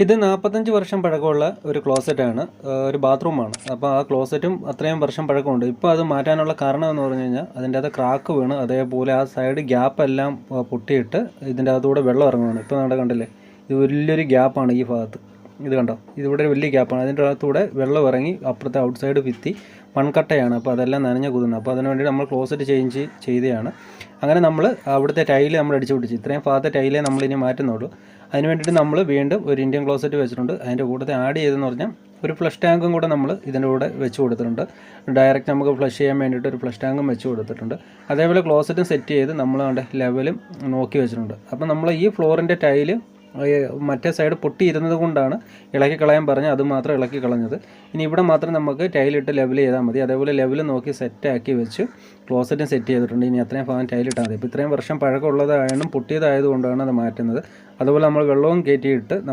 ഇത് നാൽപ്പത്തഞ്ച് വർഷം പഴക്കമുള്ള ഒരു ക്ലോസറ്റാണ് ഒരു ബാത്റൂമാണ് അപ്പോൾ ആ ക്ലോസറ്റും അത്രയും വർഷം പഴക്കമുണ്ട്. ഇപ്പോൾ അത് മാറ്റാനുള്ള കാരണം എന്ന് പറഞ്ഞു കഴിഞ്ഞാൽ അതിന്റെ അകത്ത് ക്രാക്ക് വീണ് അതേപോലെ ആ സൈഡ് ഗ്യാപ്പ് എല്ലാം പൊട്ടിയിട്ട് ഇതിന്റെ അകത്തൂടെ വെള്ളം ഇറങ്ങുകയാണ് ഇപ്പോൾ നമ്മുടെ കണ്ടില്ലേ? ഇത് വലിയൊരു ഗ്യാപ്പാണ് ഈ ഭാഗത്ത്. ഇത് കണ്ടോ? ഇതിവിടെ വലിയ ഗ്യാപ്പാണ് അതിന്റെ അകത്തൂടെ വെള്ളം ഇറങ്ങി അപ്പുറത്തെ ഔട്ട് സൈഡ് ഭിത്തി മൺകട്ടയാണ്. അപ്പോൾ അതെല്ലാം നനഞ്ഞ കുതുന്നത് അപ്പോൾ അതിനുവേണ്ടി നമ്മൾ ക്ലോസറ്റ് ചേഞ്ച് ചെയ്തതാണ്. അങ്ങനെ നമ്മൾ അവിടുത്തെ ടൈൽ നമ്മൾ അടിച്ചു പിടിച്ച് ഇത്രയും ഭാഗത്തെ ടൈലേ നമ്മൾ ഇനി മാറ്റുന്നുള്ളൂ. അതിന് വേണ്ടിയിട്ട് നമ്മൾ വീണ്ടും ഒരു ഇന്ത്യൻ ക്ലോസറ്റ് വെച്ചിട്ടുണ്ട്. അതിന്റെ കൂട്ടത്തിൽ ആഡ് ചെയ്തെന്ന് പറഞ്ഞാൽ ഒരു ഫ്ലഷ് ടാങ്കും കൂടെ നമ്മൾ ഇതിന്റെ കൂടെ വെച്ച് കൊടുത്തിട്ടുണ്ട്. ഡയറക്റ്റ് നമുക്ക് ഫ്ലഷ് ചെയ്യാൻ വേണ്ടിയിട്ട് ഒരു ഫ്ലഷ് ടാങ്കും വെച്ച് കൊടുത്തിട്ടുണ്ട്. അതേപോലെ ക്ലോസറ്റും സെറ്റ് ചെയ്ത് നമ്മൾ ലെവലും നോക്കി വെച്ചിട്ടുണ്ട്. അപ്പോൾ നമ്മൾ ഈ ഫ്ലോറിന്റെ ടൈൽ മറ്റേ സൈഡ് പൊട്ടിയിരുന്നത് കൊണ്ടാണ് ഇളക്കി കളയാൻ പറഞ്ഞ് അത് മാത്രം ഇളക്കി കളഞ്ഞത്. ഇനി ഇവിടെ മാത്രം നമുക്ക് ടൈലിട്ട് ലെവൽ ചെയ്താൽ മതി. അതേപോലെ ലെവൽ നോക്കി സെറ്റാക്കി വെച്ച് ക്ലോസറ്റും സെറ്റ് ചെയ്തിട്ടുണ്ട്. ഇനി അത്രയും ഭാഗം ടൈലിട്ടാൽ മതി. ഇപ്പോൾ ഇത്രയും വർഷം പഴക്കമുള്ളതായതും പൊട്ടിയതായതുകൊണ്ടാണ് അത് മാറ്റുന്നത്. അതുപോലെ നമ്മൾ വെള്ളവും കയറ്റിയിട്ട് നമ്മൾ